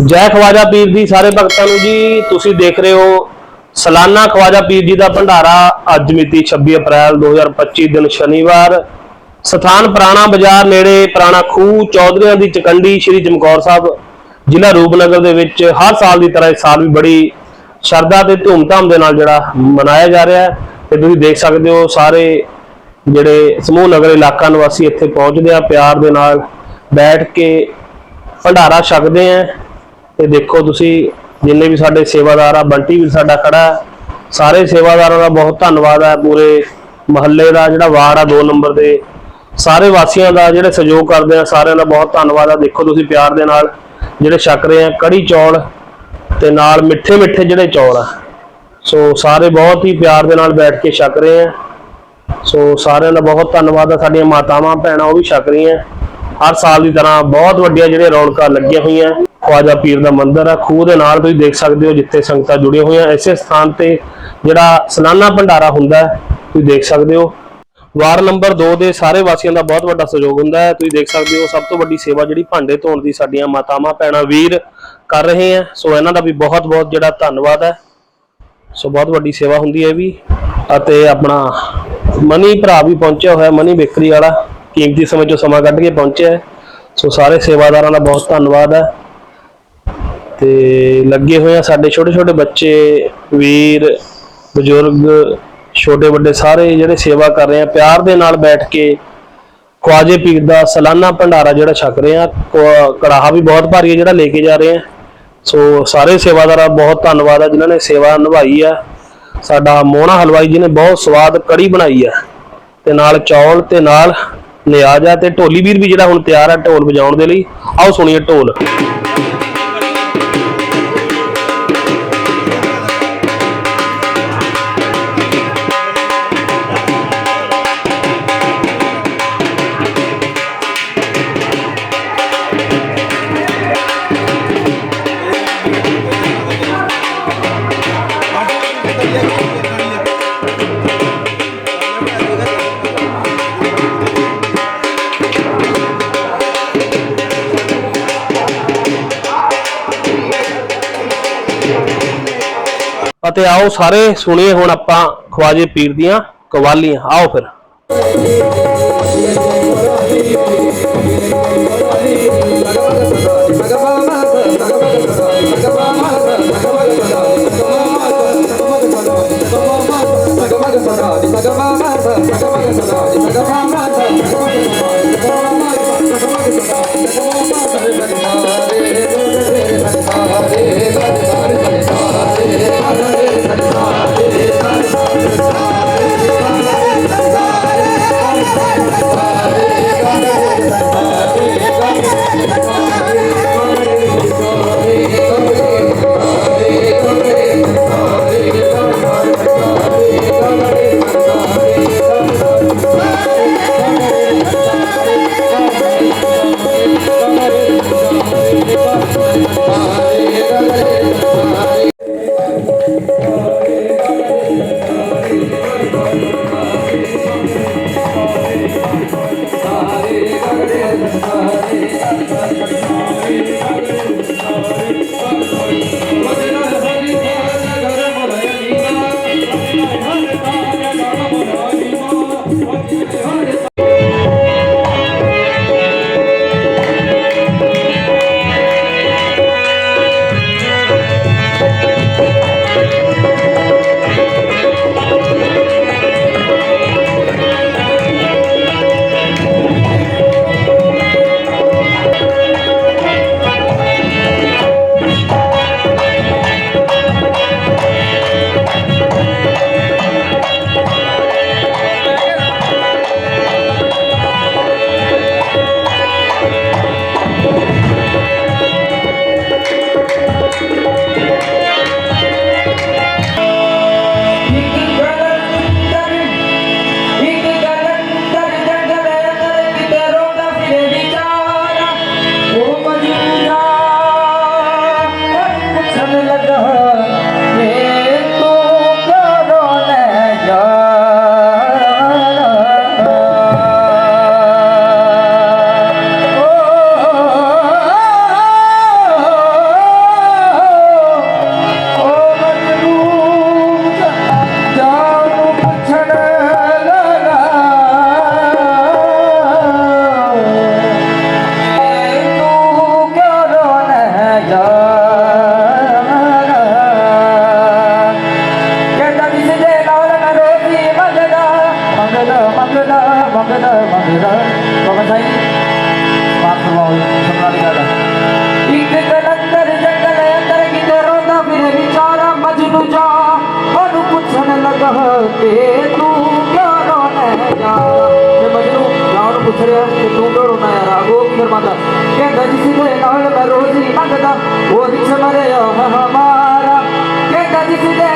ਜੈ ਖਵਾਜਾ ਪੀਰ ਦੀ ਸਾਰੇ ਭਗਤਾਂ ਨੂੰ ਜੀ, ਤੁਸੀਂ ਦੇਖ ਰਹੇ ਹੋ ਸਾਲਾਨਾ ਖਵਾਜਾ ਪੀਰ ਜੀ ਦਾ ਭੰਡਾਰਾ ਅੱਜ ਮਿਤੀ 26 ਅਪ੍ਰੈਲ 2025 ਦਿਨ ਸ਼ਨੀਵਾਰ। ਸਥਾਨ ਪੁਰਾਣਾ ਬਾਜ਼ਾਰ ਨੇੜੇ ਪੁਰਾਣਾ ਖੂਹ, ਚੌਧਰੀਆਂ ਦੀ ਚਕੰਡੀ, ਸ਼੍ਰੀ ਚਮਕੌਰ ਸਾਹਿਬ ਜ਼ਿਲ੍ਹਾ ਰੂਪਨਗਰ ਦੇ ਵਿੱਚ ਹਰ ਸਾਲ ਦੀ ਤਰ੍ਹਾਂ ਇਸ ਸਾਲ ਵੀ ਬੜੀ ਸ਼ਰਧਾ ਤੇ ਧੂਮਧਾਮ ਦੇ ਨਾਲ ਜਿਹੜਾ ਮਨਾਇਆ ਜਾ ਰਿਹਾ ਹੈ। ਤੇ ਤੁਸੀਂ ਦੇਖ ਸਕਦੇ ਹੋ ਸਾਰੇ ਜਿਹੜੇ ਸਮੂਹ ਨਗਰ ਇਲਾਕਾ ਨਿਵਾਸੀ ਇੱਥੇ ਪਹੁੰਚਦੇ ਆ, ਪਿਆਰ ਦੇ ਨਾਲ ਬੈਠ ਕੇ ਭੰਡਾਰਾ ਛਕਦੇ ਆ। ਤੇ ਦੇਖੋ ਤੁਸੀਂ ਜਿੰਨੇ ਵੀ ਸਾਡੇ ਸੇਵਾਦਾਰ ਆ, ਬੰਟੀ ਵੀ ਸਾਡਾ ਖੜਾ ਹੈ। ਸਾਰੇ ਸੇਵਾਦਾਰਾਂ ਦਾ ਬਹੁਤ ਧੰਨਵਾਦ ਹੈ। ਪੂਰੇ ਮਹੱਲੇ ਦਾ ਜਿਹੜਾ ਵਾਰਡ ਆ 2 ਨੰਬਰ ਦੇ, ਸਾਰੇ ਵਾਸੀਆਂ ਦਾ ਜਿਹੜੇ ਸਹਿਯੋਗ ਕਰਦੇ ਆ, ਸਾਰਿਆਂ ਦਾ ਬਹੁਤ ਧੰਨਵਾਦ ਆ। ਦੇਖੋ ਤੁਸੀਂ ਪਿਆਰ ਦੇ ਨਾਲ ਜਿਹੜੇ ਛਕ ਰਹੇ ਆ, ਕੜੀ ਚੌਲ ਤੇ ਨਾਲ ਮਿੱਠੇ ਮਿੱਠੇ ਜਿਹੜੇ ਚੌਲ ਆ। ਸੋ ਸਾਰੇ ਬਹੁਤ ਹੀ ਪਿਆਰ ਦੇ ਨਾਲ ਬੈਠ ਕੇ ਛਕ ਰਹੇ ਆ। ਸੋ ਸਾਰਿਆਂ ਦਾ ਬਹੁਤ ਧੰਨਵਾਦ ਆ। ਸਾਡੀਆਂ ਮਾਤਾਵਾਂ, ਭੈਣਾਂ ਉਹ ਵੀ ਛਕ ਰਹੀਆਂ। ਹਰ ਸਾਲ ਦੀ ਤਰ੍ਹਾਂ ਬਹੁਤ ਵੱਡੀਆਂ ਜਿਹੜੀਆਂ ਰੌਣਕਾਂ ਲੱਗੀਆਂ ਹੋਈਆਂ। ਖਵਾਜਾ ਪੀਰ ਦਾ ਮੰਦਿਰ ਆ। ਖੂਹ ਦੇ ਨਾਲ ਤੁਸੀਂ ਦੇਖ ਸਕਦੇ ਹੋ ਜਿੱਥੇ ਸੰਗਤਾਂ ਜੁੜੀਆਂ ਹੋਈਆਂ। ਇਸੇ ਸਥਾਨ ਤੇ ਜਿਹੜਾ ਸਲਾਨਾ ਭੰਡਾਰਾ ਹੁੰਦਾ ਤੁਸੀਂ ਦੇਖ ਸਕਦੇ ਹੋ। ਵਾਰਡ ਨੰਬਰ 2 ਦੇ ਸਾਰੇ ਵਾਸੀਆਂ ਦਾ ਬਹੁਤ ਵੱਡਾ ਸਹਿਯੋਗ ਹੁੰਦਾ ਹੈ। ਤੁਸੀਂ ਦੇਖ ਸਕਦੇ ਹੋ ਸਭ ਤੋਂ ਵੱਡੀ ਸੇਵਾ ਜਿਹੜੀ ਭਾਂਡੇ ਧੋਣ ਦੀ ਸਾਡੀਆਂ ਮਾਤਾਵਾਂ, ਭੈਣਾਂ, ਵੀਰ ਕਰ ਰਹੇ ਆ ਸੋ ਇਹਨਾਂ ਦਾ ਵੀ ਬਹੁਤ ਬਹੁਤ ਜਿਹੜਾ ਧੰਨਵਾਦ ਹੈ। ਸੋ ਬਹੁਤ ਵੱਡੀ ਸੇਵਾ ਹੁੰਦੀ ਹੈ ਵੀ। ਅਤੇ ਆਪਣਾ ਮਨੀ ਭਰਾ ਵੀ ਪਹੁੰਚਿਆ ਹੋਇਆ, ਮਨੀ ਬੇਕਰੀ ਵਾਲਾ। ਕੀਮਤੀ ਸਮੇਂ ਚੋਂ ਸਮਾਂ ਕੱਢ ਕੇ ਪਹੁੰਚਿਆ ਹੈ। ਸੋ ਸਾਰੇ ਸੇਵਾਦਾਰਾਂ ਦਾ ਬਹੁਤ ਧੰਨਵਾਦ ਹੈ। ਤੇ ਲੱਗੇ ਹੋਏ ਆ ਸਾਡੇ ਛੋਟੇ ਛੋਟੇ ਬੱਚੇ, ਵੀਰ, ਬਜ਼ੁਰਗ, ਛੋਟੇ ਵੱਡੇ ਸਾਰੇ ਜਿਹੜੇ ਸੇਵਾ ਕਰ ਰਹੇ ਆ, ਪਿਆਰ ਦੇ ਨਾਲ ਬੈਠ ਕੇ ਖਵਾਜੇ ਪੀਰ ਦਾ ਸਾਲਾਨਾ ਭੰਡਾਰਾ ਜਿਹੜਾ ਛਕ ਰਹੇ ਆ, ਕ- ਕੜਾਹਾ ਵੀ ਬਹੁਤ ਭਾਰੀ ਹੈ ਜਿਹੜਾ ਲੈ ਕੇ ਜਾ ਰਹੇ ਆ। ਸੋ ਸਾਰੇ ਸੇਵਾਦਾਰਾਂ ਬਹੁਤ ਧੰਨਵਾਦ ਹੈ ਜਿਨ੍ਹਾਂ ਨੇ ਸੇਵਾ ਨਿਭਾਈ ਆ। ਸਾਡਾ ਮੋਹਣਾ ਹਲਵਾਈ ਜੀ ਨੇ ਬਹੁਤ ਸਵਾਦ ਕੜੀ ਬਣਾਈ ਆ। ਤੇ ਨਾਲ ਚੌਲ ਤੇ ਨਾਲ ਨਿਆਜ਼ ਆ ਤੇ ਢੋਲੀ ਵੀਰ ਵੀ ਜਿਹੜਾ ਹੁਣ ਤਿਆਰ ਆ ਢੋਲ ਵਜਾਉਣ ਦੇ ਲਈ। ਆਓ ਸੁਣੀਏ ਢੋਲ। ਅਤੇ ਆਓ ਸਾਰੇ ਸੁਣੀਏ ਹੁਣ ਆਪਾਂ ਖਵਾਜੇ ਪੀਰ ਦੀਆਂ ਕਵਾਲੀਆਂ। ਆਓ ਫਿਰ। ਮੰਗਦਾ ਮੰਗਦਾ ਮੰਗਦਾ ਕਮਨ ਸਾਈ ਬਾਤ ਕਰਵਾਓ ਸੁਣਾ ਦੀ ਗੱਲ ਇੱਕ ਕਲੰਦਰ ਜੰਗਲ ਅੰਦਰ ਕਿਤੇ ਰੋਂਦਾ ਫਿਰੇ ਵਿਚਾਰਾ ਮਜਨੂ ਜਾ ਉਹਨੂੰ ਪੁੱਛਣ ਲੱਗਾ ਤੇ ਤੂੰ ਕਿਉਂ ਰੋਣਾ ਜਾ ਤੇ ਮਜਨੂ ਜਾਣ ਪੁੱਛ ਰਿਹਾ ਕਿ ਤੂੰ ਕਿਉਂ ਰੋਣਾ ਯਾਰ ਆਗੋ ਕੀ ਫਰਮਾਦਾ ਕਹਿੰਦਾ ਜਿਸ ਦੇ ਨਾਲ ਮੈਂ ਰੋਜ਼ ਹੀ ਮੰਗਦਾ ਉਹ ਰਿਛ ਮਰਿਆ ਹਮਾਰਾ ਕਹਿੰਦਾ ਜਿਸ ਦੇ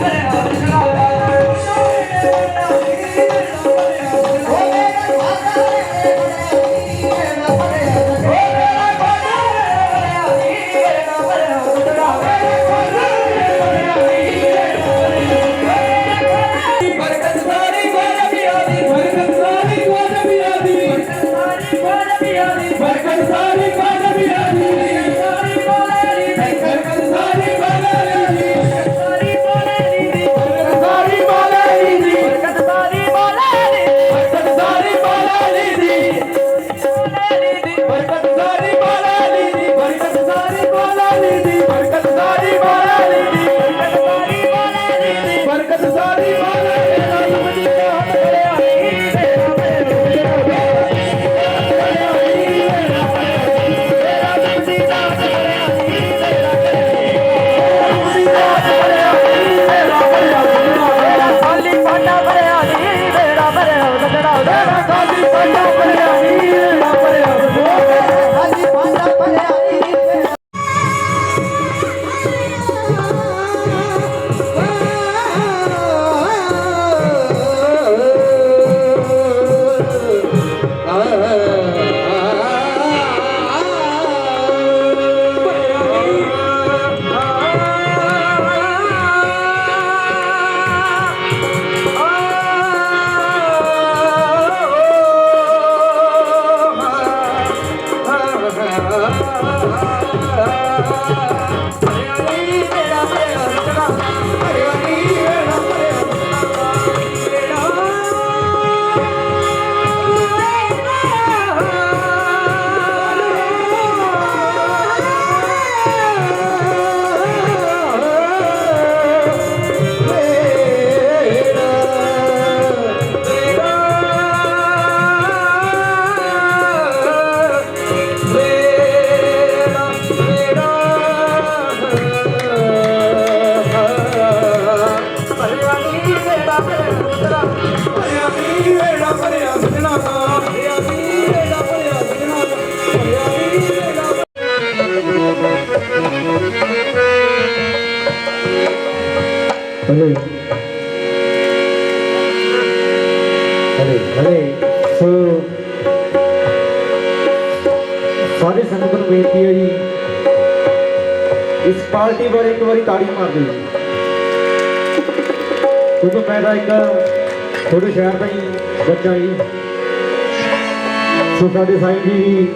Gracias. ਸਾਰੇ ਸੰਗਤ ਨੂੰ ਬੇਨਤੀ ਹੈ ਜੀ, ਇਸ ਪਾਰਟੀ ਬਾਰੇ ਇੱਕ ਵਾਰੀ ਤਾੜੀ ਮਾਰ ਦਿਓ ਜੀ। ਕਿਉਂਕਿ ਮੈਂ ਤਾਂ ਇੱਕ ਥੋੜੇ ਸ਼ਹਿਰ ਦਾ ਹੀ ਬੱਚਾ ਹੀ। ਸੋ ਸਾਡੇ ਸਾਈਂ ਜੀ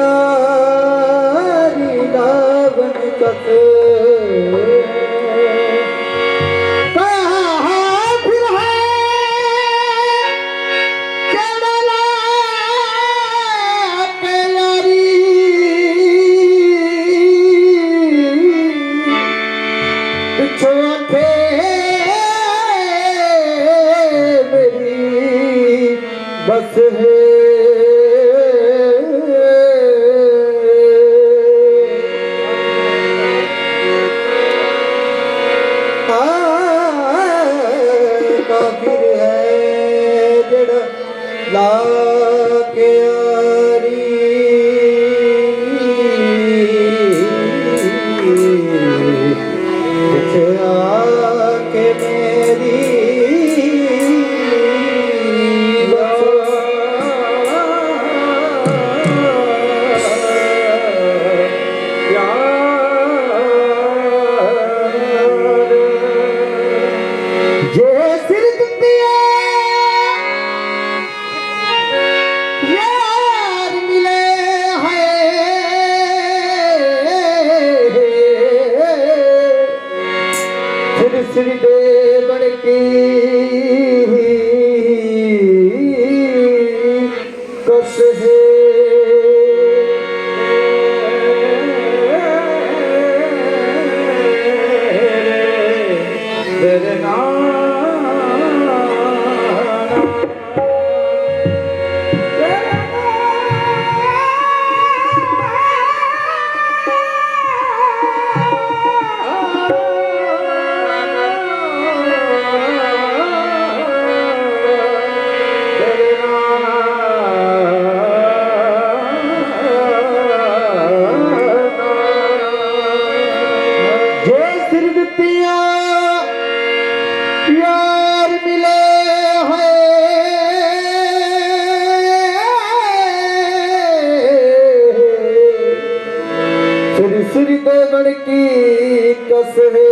ਪਿਆਰੀ ਲਾਵਨ ਕਥੇ कसहे